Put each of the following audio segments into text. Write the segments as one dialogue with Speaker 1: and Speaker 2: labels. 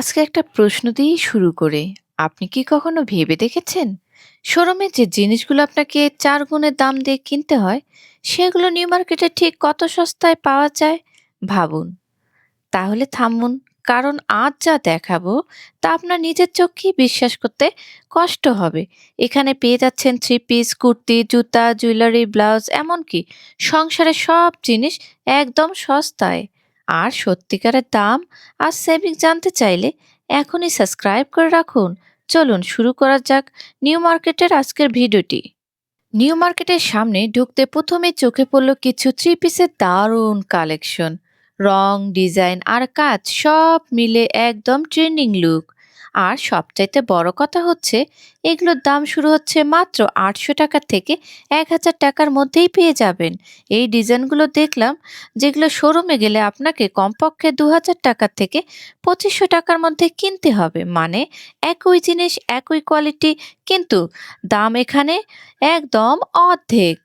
Speaker 1: আজকে একটা প্রশ্ন দিয়েই শুরু করে। আপনি কি কখনো ভেবে দেখেছেন? শোরুমে যে জিনিসগুলো আপনাকে চার গুণের দাম দিয়ে কিনতে হয়, সেগুলো নিউ মার্কেটে ঠিক কত সস্তায় পাওয়া যায়? ভাবুন। তাহলে থামুন, কারণ আজ যা দেখাবো, তা আপনার নিজের চোখেই বিশ্বাস করতে কষ্ট হবে। এখানে পেয়ে যাচ্ছেন থ্রি পিস কুর্তি, জুতা জুয়েলারি ব্লাউজ এমনকি সংসারের সব জিনিস একদম সস্তায়। আর সত্যিকারের দাম আর সেভিং জানতে চাইলে এখনই সাবস্ক্রাইব করে রাখুন। চলুন শুরু করা যাক নিউ মার্কেটের আজকের ভিডিওটি। নিউ মার্কেটের সামনে ঢুকতে প্রথমে চোখে পড়ল কিছু থ্রি পিসের দারুণ কালেকশন রং ডিজাইন আর কাজ সব মিলে একদম ট্রেন্ডিং লুক আর সবচাইতে বড় কথা হচ্ছে, এগুলোর দাম শুরু হচ্ছে মাত্র আটশো টাকা থেকে এক হাজার টাকার মধ্যেই পেয়ে যাবেন। এই ডিজাইনগুলো দেখলাম, যেগুলো শোরুমে গেলে আপনাকে কমপক্ষে দু হাজার টাকার থেকে পঁচিশশো টাকার মধ্যে কিনতে হবে। মানে একই জিনিস, একই কোয়ালিটি, কিন্তু দাম এখানে একদম অর্ধেক।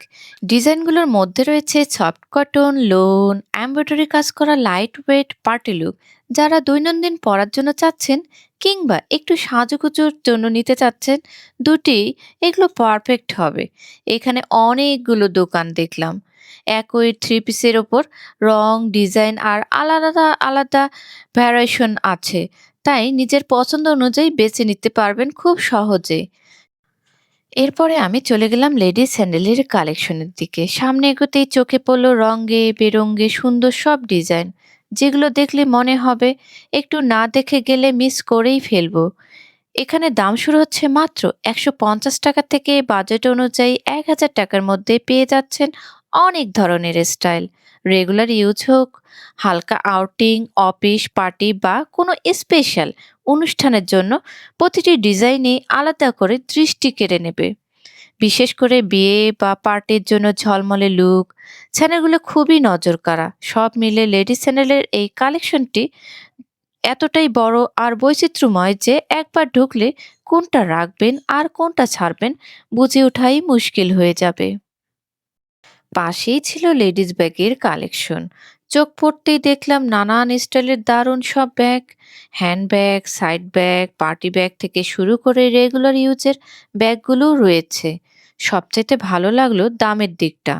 Speaker 1: ডিজাইনগুলোর মধ্যে রয়েছে সফট কটন, লোন, এমব্রয়ডারি কাজ করা লাইট ওয়েট পার্টি লুক যারা দৈনন্দিন পরার জন্য চাচ্ছেন কিংবা একটু সাজুগুজুর জন্য নিতে চাচ্ছেন, দুটি এগুলো পারফেক্ট হবে। এখানে অনেকগুলো দোকান দেখলাম। একই থ্রি পিসের ওপর রং ডিজাইন আর আলাদা আলাদা ভ্যারিয়েশন আছে। তাই নিজের পছন্দ অনুযায়ী বেছে নিতে পারবেন খুব সহজে। এরপরে আমি চলে গেলাম লেডিস স্যান্ডেলের কালেকশনের দিকে। সামনে এগোতেই চোখে পড়ল রঙে বেরঙ্গে সুন্দর সব ডিজাইন যেগুলো দেখলে মনে হবে, একটু না দেখে গেলে মিস করেই ফেলব। এখানে দাম শুরু হচ্ছে মাত্র একশো পঞ্চাশ টাকা থেকে বাজেট অনুযায়ী এক হাজার টাকার মধ্যে পেয়ে যাচ্ছেন অনেক ধরনের স্টাইল রেগুলার ইউজ হোক, হালকা আউটিং অফিস পার্টি বা কোনো স্পেশাল অনুষ্ঠানের জন্য প্রতিটি ডিজাইনই আলাদা করে দৃষ্টি কেড়ে নেবে। বিশেষ করে বিয়ে বা পার্টির জন্য ঝলমলে লুক চ্যানেলগুলো খুবই নজর কাড়া সব মিলে লেডিস চ্যানেলের এই কালেকশনটি এতটাই বড় আর বৈচিত্র্যময় যে একবার ঢুকলে কোনটা রাখবেন আর কোনটা ছাড়বেন বুঝে ওঠাই মুশকিল হয়ে যাবে। পাশেই ছিল লেডিস ব্যাগের কালেকশন। চোখ পড়তেই দেখলাম নানান স্টাইলের দারুণ সব bag. Handbag, side bag, party bag থেকে শুরু করে রেগুলার ইউজের ব্যাগগুলোও রয়েছে। সবচাইতে ভালো লাগল দামের দিকটা।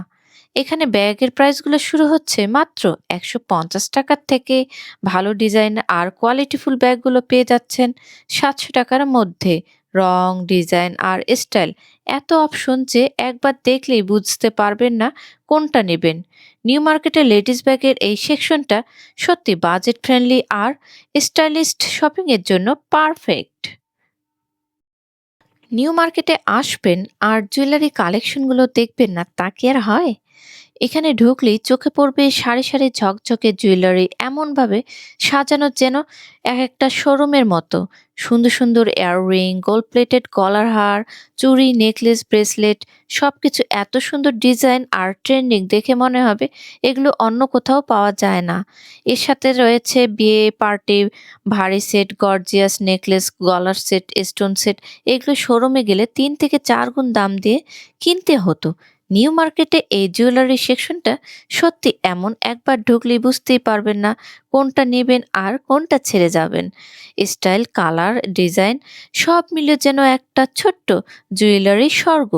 Speaker 1: এখানে ব্যাগের প্রাইসগুলো শুরু হচ্ছে মাত্র একশো পঞ্চাশ টাকার থেকে। ভালো ডিজাইন আর কোয়ালিটিফুল ব্যাগগুলো পেয়ে যাচ্ছেন সাতশো টাকার মধ্যে। রং, ডিজাইন আর স্টাইল। এত অপশন যে একবার দেখলেই বুঝতে পারবেন না কোনটা নেবেন। নিউ মার্কেটে লেডিস ব্যাগের এই সেকশনটা সত্যি বাজেট ফ্রেন্ডলি আর স্টাইলিস্ট শপিংয়ের জন্য পারফেক্ট। নিউ মার্কেটে আসবেন আর জুয়েলারি কালেকশনগুলো দেখবেন না, তা কি আর হয়? এখানে ঢুকলেই চোখে পড়বে সারি সারি ঝকঝকে জুয়েলারি, এমনভাবে সাজানো যেন এক একটা শোরুমের মতো। সুন্দর সুন্দর ইয়াররিং গোল্ড প্লেটেড গলার হার, চুড়ি নেকলেস ব্রেসলেট সব কিছু এত সুন্দর ডিজাইন আর ট্রেন্ডিং দেখে মনে হবে এগুলো অন্য কোথাও পাওয়া যায় না। এর সাথে রয়েছে বিয়ে পার্টি, ভারী সেট গর্জিয়াস নেকলেস গলার সেট স্টোন সেট, এগুলো শোরুমে গেলে তিন থেকে চার গুণ দাম দিয়ে কিনতে হতো। নিউ মার্কেটে এই জুয়েলারি সেকশনটা সত্যি এমন একবার ঢুকলেই বুঝতেই পারবেন না কোনটা নেবেন আর কোনটা ছেড়ে যাবেন। স্টাইল, কালার, ডিজাইন সব মিলে যেন একটা ছোট্ট জুয়েলারি স্বর্গ।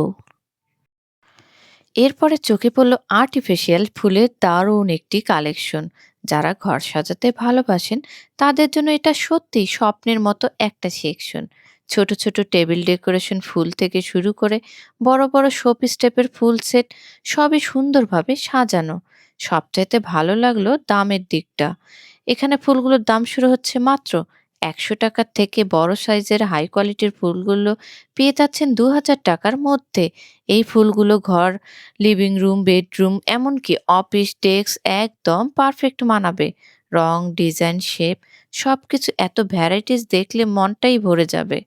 Speaker 1: এরপরে চোখে পড়ল আর্টিফিশিয়াল ফুলের দারুণ একটি কালেকশন। যারা ঘর সাজাতে ভালোবাসেন তাদের জন্য এটা সত্যি স্বপ্নের মতো একটা সেকশন। ছোট ছোট টেবিল ডেকোরেশন ফুল থেকে শুরু করে বড় বড় শোপিস টাইপের ফুল সেট সবই সুন্দরভাবে সাজানো। সবচাইতে ভালো লাগল দামের দিকটা। এখানে ফুলগুলোর দাম শুরু হচ্ছে মাত্র একশো টাকার থেকে বড় সাইজের হাই কোয়ালিটির ফুলগুলো পেয়ে যাচ্ছেন দু হাজার টাকার মধ্যে। এই ফুলগুলো ঘর, লিভিং রুম, বেডরুম, এমনকি অফিস, ডেস্ক একদম পারফেক্ট মানাবে। রং, ডিজাইন শেপ সব কিছু এত ভ্যারাইটিস দেখলে মনটাই ভরে যাবে।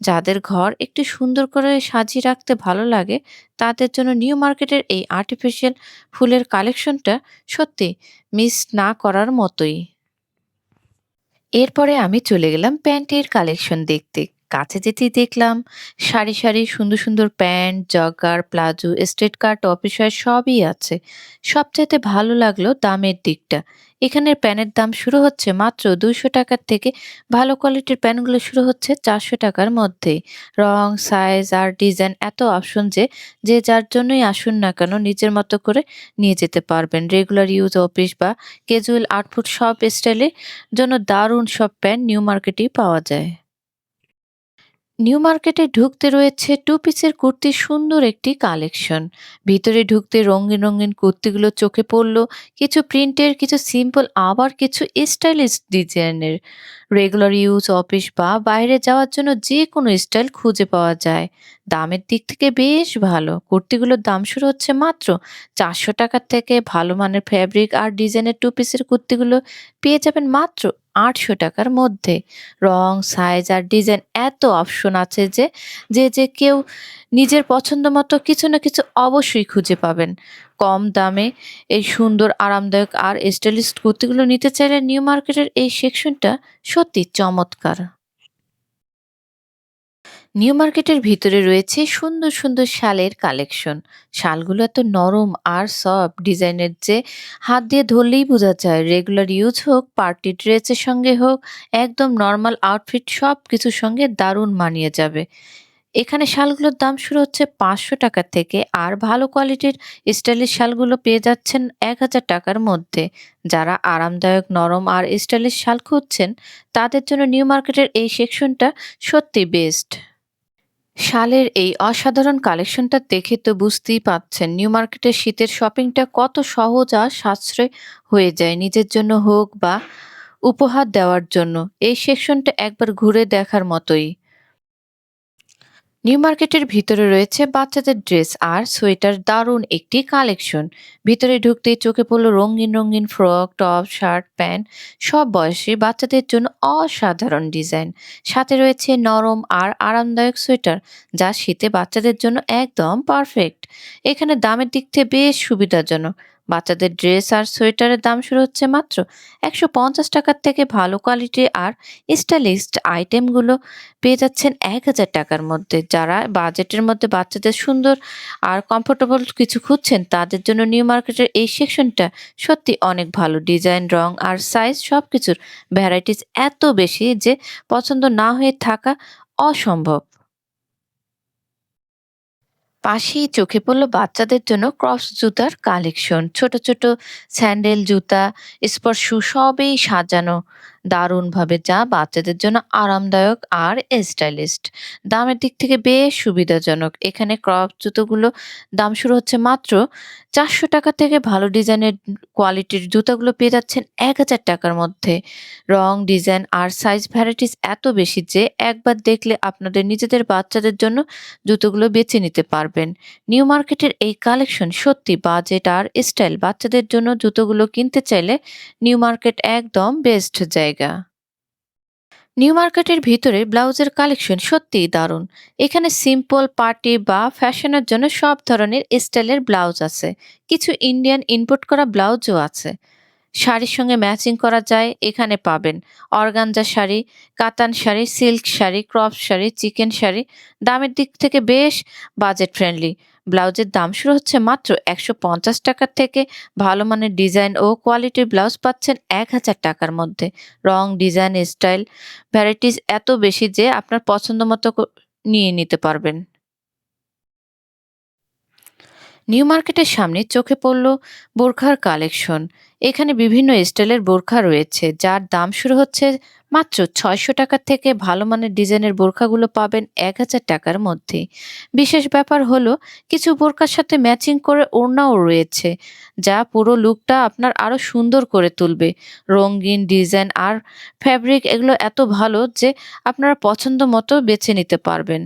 Speaker 1: যাদের ঘর একটু সুন্দর করে সাজিয়ে রাখতে ভালো লাগে, তাদের জন্য নিউ মার্কেটের এই আর্টিফিশিয়াল ফুলের কালেকশনটা সত্যি মিস না করার মতোই। এরপরে আমি চলে গেলাম প্যান্টের কালেকশন দেখতে। কাছে যেতেই দেখলাম সারি, সারি সুন্দর, সুন্দর pant, jogger, palazzo, straight cut, office wear সবই আছে। সবচাইতে ভালো লাগল দামের দিকটা। এখানের প্যানের দাম শুরু হচ্ছে মাত্র ৳২০০ থেকে ভালো কোয়ালিটির প্যান্টগুলো শুরু হচ্ছে চারশো টাকার মধ্যেই। রং, সাইজ আর ডিজাইন এত অপশন যে, যে যার জন্যই আসুন না কেন নিজের মতো করে নিয়ে যেতে পারবেন। রেগুলার ইউজ, অফিস বা ক্যাজুয়াল আউটফিট সব স্টাইলের জন্য দারুণ সব প্যান্ট নিউ মার্কেটেই পাওয়া যায়। নিউ মার্কেটে ঢুকতে রয়েছে টু পিসের কুর্তির সুন্দর একটি কালেকশন। ভিতরে ঢুকতে রঙিন, রঙিন কুর্তিগুলো চোখে পড়ল কিছু প্রিন্টের, কিছু সিম্পল আবার কিছু স্টাইলিশ ডিজাইনের। রেগুলার ইউজ, অফিস বা বাইরে যাওয়ার জন্য যেকোনো স্টাইল খুঁজে পাওয়া যায়। দামের দিক থেকে বেশ ভালো। কুর্তিগুলোর দাম শুরু হচ্ছে মাত্র ৳৪০০ থেকে ভালো মানের ফ্যাব্রিক আর ডিজাইনের টু পিসের কুর্তিগুলো পেয়ে যাবেন মাত্র ৳৮০০ টাকার মধ্যে। রং, সাইজ আর ডিজাইন এত অপশন আছে যে, যে, যে কেউ নিজের পছন্দ মতো কিছু না কিছু অবশ্যই খুঁজে পাবেন। কম দামে এই সুন্দর আরামদায়ক আর স্টাইলিশ কুর্তিগুলো নিতে চাইলে নিউ মার্কেটের এই সেকশনটা সত্যি চমৎকার। নিউ মার্কেটের ভিতরে রয়েছে সুন্দর, সুন্দর শালের কালেকশন। শালগুলো এত নরম আর সফট ডিজাইনের যে হাত দিয়ে ধরলেই বোঝা যায় রেগুলার ইউজ হোক, পার্টি ড্রেসের সঙ্গে হোক, একদম নর্মাল আউটফিট সব কিছুর সঙ্গে দারুণ মানিয়ে যাবে। এখানে শালগুলোর দাম শুরু হচ্ছে ৳৫০০ থেকে আর ভালো কোয়ালিটির স্টাইলিশ শালগুলো পেয়ে যাচ্ছেন এক হাজার টাকার মধ্যে। যারা আরামদায়ক, নরম আর স্টাইলিশ শাল খুঁজছেন তাদের জন্য নিউ মার্কেটের এই সেকশনটা সত্যি বেস্ট। শালের এই অসাধারণ কালেকশনটা দেখে তো বুঝতেই পারছেন নিউ মার্কেটের শীতের শপিংটা কত সহজ আর সাশ্রয় হয়ে যায় নিজের জন্য হোক বা উপহার দেওয়ার জন্য। এই সেকশনটা একবার ঘুরে দেখার মতোই। নিউ মার্কেটের ভিতরে রয়েছে বাচ্চাদের ড্রেস আর সোয়েটার দারুণ একটি কালেকশন। ভিতরে ঢুকতেই চোখে পড়ল রঙিন, রঙিন ফ্রক, টপ, শার্ট, প্যান্ট সব বয়সী বাচ্চাদের জন্য অসাধারণ ডিজাইন। সাথে রয়েছে নরম আর আরামদায়ক সোয়েটার যা শীতে বাচ্চাদের জন্য একদম পারফেক্ট। এখানে দামের দিক থেকে বেশ সুবিধাজনক। বাচ্চাদের ড্রেস আর সোয়েটারের দাম শুরু হচ্ছে মাত্র ৳১৫০ থেকে ভালো কোয়ালিটি আর স্টাইলিশ আইটেমগুলো পেয়ে যাচ্ছেন এক হাজার টাকার মধ্যে। যারা বাজেটের মধ্যে বাচ্চাদের সুন্দর আর কমফোর্টেবল কিছু খুঁজছেন তাদের জন্য নিউ মার্কেটের এই সেকশনটা সত্যি অনেক ভালো। ডিজাইন, রং আর সাইজ সব কিছুর ভ্যারাইটিস এত বেশি যে পছন্দ না হয়ে থাকা অসম্ভব। পাশেই চোখে পড়ল বাচ্চাদের জন্য ক্রপস জুতার কালেকশন। ছোট, ছোট স্যান্ডেল, জুতা, স্পোর্টস শু সবই সাজানো দারুণভাবে যা বাচ্চাদের জন্য আরামদায়ক আর স্টাইলিস্ট দামের দিক থেকে বেশ সুবিধাজনক। এখানে ক্রপ জুতোগুলো দাম শুরু হচ্ছে মাত্র ৳৪০০ থেকে ভালো ডিজাইনের কোয়ালিটির জুতাগুলো পেয়ে যাচ্ছেন এক হাজার টাকার মধ্যে। রং, ডিজাইন আর সাইজ ভ্যারাইটিস এত বেশি যে একবার দেখলে আপনাদের নিজেদের বাচ্চাদের জন্য জুতোগুলো বেছে নিতে পারবেন। নিউ মার্কেটের এই কালেকশন সত্যি বাজেট আর স্টাইল বাচ্চাদের জন্য জুতোগুলো কিনতে চাইলে নিউ মার্কেট একদম বেস্ট জায়গা। নিউ মার্কেটের ভিতরে ব্লাউজের কালেকশন সত্যিই দারুণ। এখানে সিম্পল, পার্টি বা ফ্যাশনের জন্য সব ধরনের স্টাইলের ব্লাউজ আছে। কিছু ইন্ডিয়ান ইম্পোর্ট করা ব্লাউজও আছে। শাড়ির সঙ্গে ম্যাচিং করা যায় এখানে পাবেন অর্গানজা শাড়ি, কাতান শাড়ি, সিল্ক শাড়ি, ক্রপ শাড়ি, চিকেন শাড়ি। দামের দিক থেকে বেশ বাজেট ফ্রেন্ডলি। ব্লাউজের দাম শুরু হচ্ছে মাত্র ৳১৫০ থেকে ভালো মানের ডিজাইন ও কোয়ালিটির ব্লাউজ পাচ্ছেন ৳১,০০০ টাকার মধ্যে। রং, ডিজাইন, স্টাইল ভ্যারাইটিস এত বেশি যে আপনার পছন্দ মতো নিয়ে নিতে পারবেন। নিউ মার্কেটের সামনে চোখে পড়ল বোরখার কালেকশন। এখানে বিভিন্ন স্টাইলের বোরখা রয়েছে যার দাম শুরু হচ্ছে মাত্র ৳৬০০ থেকে ভালো মানের ডিজাইনের বোরখাগুলো পাবেন এক হাজার টাকার মধ্যে বিশেষ ব্যাপার হলো, কিছু বোরখার সাথে ম্যাচিং করে ওড়নাও রয়েছে, যা পুরো লুকটা আপনার আরও সুন্দর করে তুলবে। রঙিন ডিজাইন আর ফ্যাব্রিক এগুলো এত ভালো যে আপনারা পছন্দ মতো বেছে নিতে পারবেন।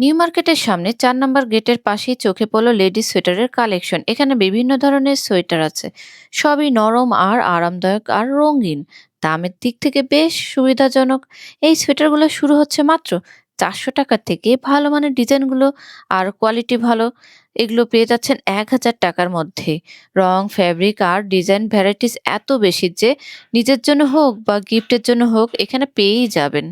Speaker 1: নিউ মার্কেটের সামনে ৪ নম্বর গেটের পাশেই চোখে পড়ল লেডিস সোয়েটারের কালেকশন। এখানে বিভিন্ন ধরনের সোয়েটার আছে। সবই নরম আর আরামদায়ক আর রঙিন। দামের দিক থেকে বেশ সুবিধাজনক। এই সোয়েটারগুলো শুরু হচ্ছে মাত্র ৳৪০০ থেকে। ভালো মানের ডিজাইনগুলো আর কোয়ালিটি ভালো। এগুলো পেয়ে যাচ্ছেন এক হাজার টাকার মধ্যে। রং, ফ্যাব্রিক আর ডিজাইন ভ্যারাইটিস এত বেশি যে নিজের জন্য হোক বা গিফটের জন্য হোক এখানে পেয়েই যাবেন।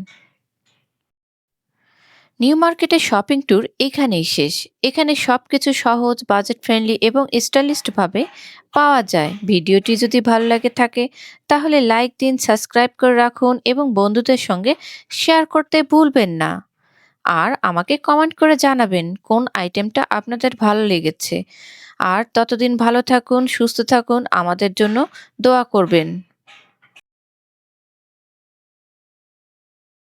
Speaker 1: নিউ মার্কেটের শপিং ট্যুর এখানেই শেষ। এখানে সব কিছু সহজ, বাজেট ফ্রেন্ডলি এবং স্টাইলিশড ভাবে পাওয়া যায়। ভিডিওটি যদি ভালো লাগে থাকে তাহলে লাইক দিন, সাবস্ক্রাইব করে রাখুন এবং বন্ধুদের সঙ্গে শেয়ার করতে ভুলবেন না। আর আমাকে কমেন্ট করে জানাবেন কোন আইটেমটা আপনাদের ভালো লেগেছে। আর ততদিন ভালো থাকুন, সুস্থ থাকুন, আমাদের জন্য দোয়া করবেন।